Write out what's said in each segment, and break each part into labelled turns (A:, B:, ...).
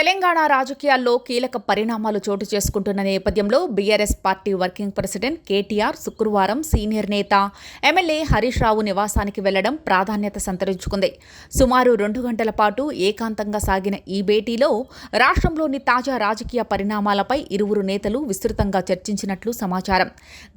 A: తెలంగాణ రాజకీయాల్లో కీలక పరిణామాలు చోటు చేసుకుంటున్న నేపథ్యంలో BRS party working president KTR శుక్రవారం సీనియర్ నేత ఎమ్మెల్యే హరీష్ రావు నివాసానికి వెళ్ళడం ప్రాధాన్యత సంతరించుకుంది. సుమారు రెండు గంటల పాటు ఏకాంతంగా సాగిన ఈ భేటీలో రాష్ట్రంలోని తాజా రాజకీయ పరిణామాలపై ఇరువురు నేతలు విస్తృతంగా చర్చించినట్లు సమాచారం.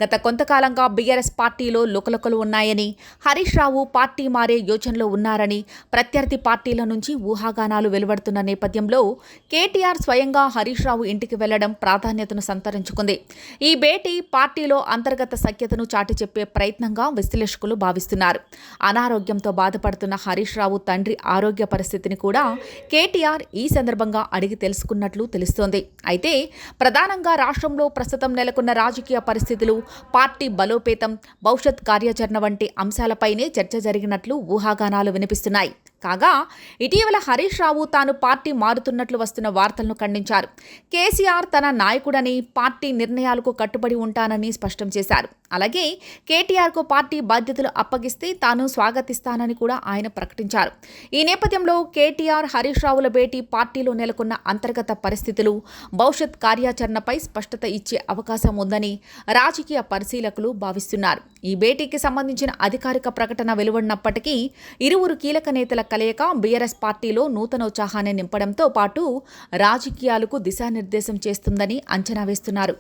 A: గత కొంతకాలంగా బీఆర్ఎస్ పార్టీలో లుకలుకలు ఉన్నాయని హరీష్ రావు పార్టీ మారే యోచనలో ఉన్నారని ప్రత్యర్థి పార్టీల నుంచి ఊహాగానాలు వెలువడుతున్న నేపథ్యంలో కేటీఆర్ స్వయంగా హరీష్ రావు ఇంటికి వెళ్ళడం ప్రాధాన్యతను సంతరించుకుంది. ఈ భేటీ పార్టీలో అంతర్గత సఖ్యతను చాటి చెప్పే ప్రయత్నంగా విశ్లేషకులు భావిస్తున్నారు. అనారోగ్యంతో బాధపడుతున్న హరీష్ రావు తండ్రి ఆరోగ్య పరిస్థితిని కూడా కేటీఆర్ ఈ సందర్భంగా అడిగి తెలుసుకున్నట్లు తెలుస్తోంది. అయితే ప్రధానంగా రాష్ట్రంలో ప్రస్తుతం నెలకొన్న రాజకీయ పరిస్థితులు పార్టీ బలోపేతం భవిష్యత్ కార్యాచరణ వంటి అంశాలపైనే చర్చ జరిగినట్లు ఊహాగానాలు వినిపిస్తున్నాయి. కాగా ఇటీవల హరీష్ రావు తాను పార్టీ మారుతున్నట్లు వస్తున్న వార్తలను ఖండించారు. కేసీఆర్ తన నాయకుడని పార్టీ నిర్ణయాలకు కట్టుబడి ఉంటానని స్పష్టం చేశారు. అలాగే కేటీఆర్కు పార్టీ బాధ్యతలు అప్పగిస్తే తాను స్వాగతిస్తానని కూడా ఆయన ప్రకటించారు. ఈ నేపథ్యంలో కేటీఆర్ హరీష్ రావుల భేటీ పార్టీలో నెలకొన్న అంతర్గత పరిస్థితులు భవిష్యత్ కార్యాచరణపై స్పష్టత ఇచ్చే అవకాశం ఉందని రాజకీయ పరిశీలకులు భావిస్తున్నారు. ఈ భేటీకి సంబంధించిన అధికారిక ప్రకటన వెలువడినప్పటికీ ఇరువురు కీలక నేతల కలయిక బీఆర్ఎస్ పార్టీలో నూతనోత్సాహాన్ని నింపడంతో పాటు రాజకీయాలకు దిశానిర్దేశం చేస్తుందని అంచనా వేస్తున్నారు.